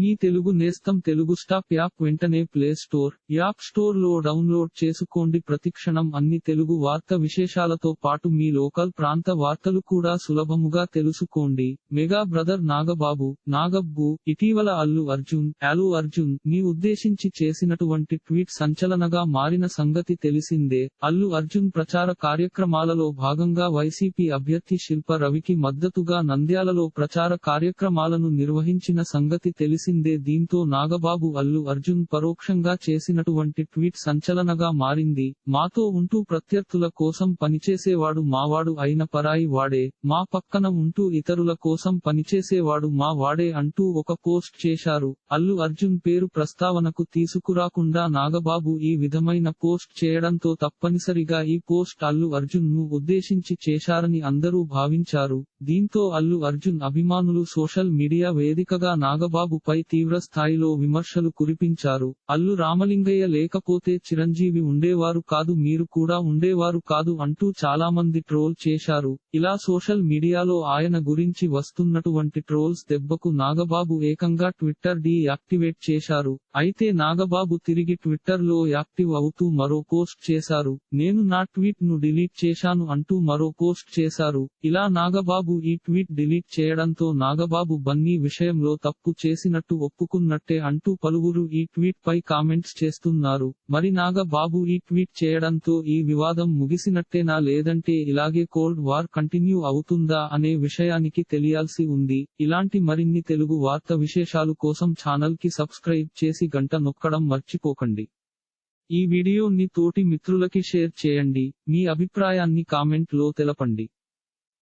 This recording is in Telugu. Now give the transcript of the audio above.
మీ తెలుగు నేస్తం తెలుగు స్టాప్ యాప్ వెంటనే ప్లే స్టోర్ యాప్ స్టోర్లో డౌన్లోడ్ చేసుకోండి. ప్రతిక్షణం అన్ని తెలుగు వార్త విశేషాలతో పాటు మీ లోకల్ ప్రాంత వార్తలు కూడా సులభముగా తెలుసుకోండి. మెగా బ్రదర్ నాగబాబు నాగబ్బు ఇటీవల అల్లు అర్జున్ అలు అర్జున్ని ఉద్దేశించి చేసినటువంటి ట్వీట్ సంచలనగా మారిన సంగతి తెలిసిందే. అల్లు అర్జున్ ప్రచార కార్యక్రమాలలో భాగంగా వైసీపీ అభ్యర్థి శిల్ప రవికి మద్దతుగా నంద్యాలలో ప్రచార కార్యక్రమాలను నిర్వహించిన సంగతి చేసిందే దీంతో నాగబాబు అల్లు అర్జున్ పరోక్షంగా చేసినటువంటి ట్వీట్ సంచలనగా మారింది. మాతో ఉంటూ ప్రత్యర్థుల కోసం పనిచేసేవాడు మావాడు అయిన పరాయి వాడే మా పక్కన ఉంటూ ఇతరుల కోసం పనిచేసేవాడు మా వాడే అంటూ ఒక పోస్ట్ చేశారు. అల్లు అర్జున్ పేరు ప్రస్తావనకు తీసుకురాకుండా నాగబాబు ఈ విధమైన పోస్ట్ చేయడంతో తప్పనిసరిగా ఈ పోస్ట్ అల్లు అర్జున్ను ఉద్దేశించి చేశారని అందరూ భావించారు. దీంతో అల్లు అర్జున్ అభిమానులు సోషల్ మీడియా వేదికగా నాగబాబుపై తీవ్ర స్థాయిలో విమర్శలు కురిపించారు. అల్లు రామలింగయ్య లేకపోతే చిరంజీవి ఉండేవారు కాదు మీరు కూడా ఉండేవారు కాదు అంటూ చాలా మంది ట్రోల్ చేశారు. ఇలా సోషల్ మీడియాలో ఆయన గురించి వస్తున్నటువంటి ట్రోల్స్ దెబ్బకు నాగబాబు ఏకంగా ట్విట్టర్ డి యాక్టివేట్ చేశారు. అయితే నాగబాబు తిరిగి ట్విట్టర్లో యాక్టివ్ అవుతూ మరో పోస్ట్ చేశారు. నేను నా ట్వీట్ను డిలీట్ చేశాను అంటూ మరో పోస్ట్ చేశారు. ఇలా నాగబాబు ఈ ట్వీట్ డిలీట్ చేయడంతో నాగబాబు బన్నీ విషయంలో తప్పు చేసిన చేసినట్టు ఒప్పుకున్నట్టే అంటూ పలువురు ఈ ట్వీట్ పై కామెంట్స్ చేస్తున్నారు. మరి నాగబాబు ఈ ట్వీట్ చేయడంతో ఈ వివాదం ముగిసినట్టేనా లేదంటే ఇలాగే కోల్డ్ వార్ కంటిన్యూ అవుతుందా అనే విషయానికి తెలియాల్సి ఉంది. ఇలాంటి మరిన్ని తెలుగు వార్త విశేషాలు కోసం ఛానల్కి సబ్స్క్రైబ్ చేసి గంట నొక్కడం మర్చిపోకండి. ఈ వీడియోని తోటి మిత్రులకి షేర్ చేయండి. మీ అభిప్రాయాన్ని కామెంట్లో తెలపండి.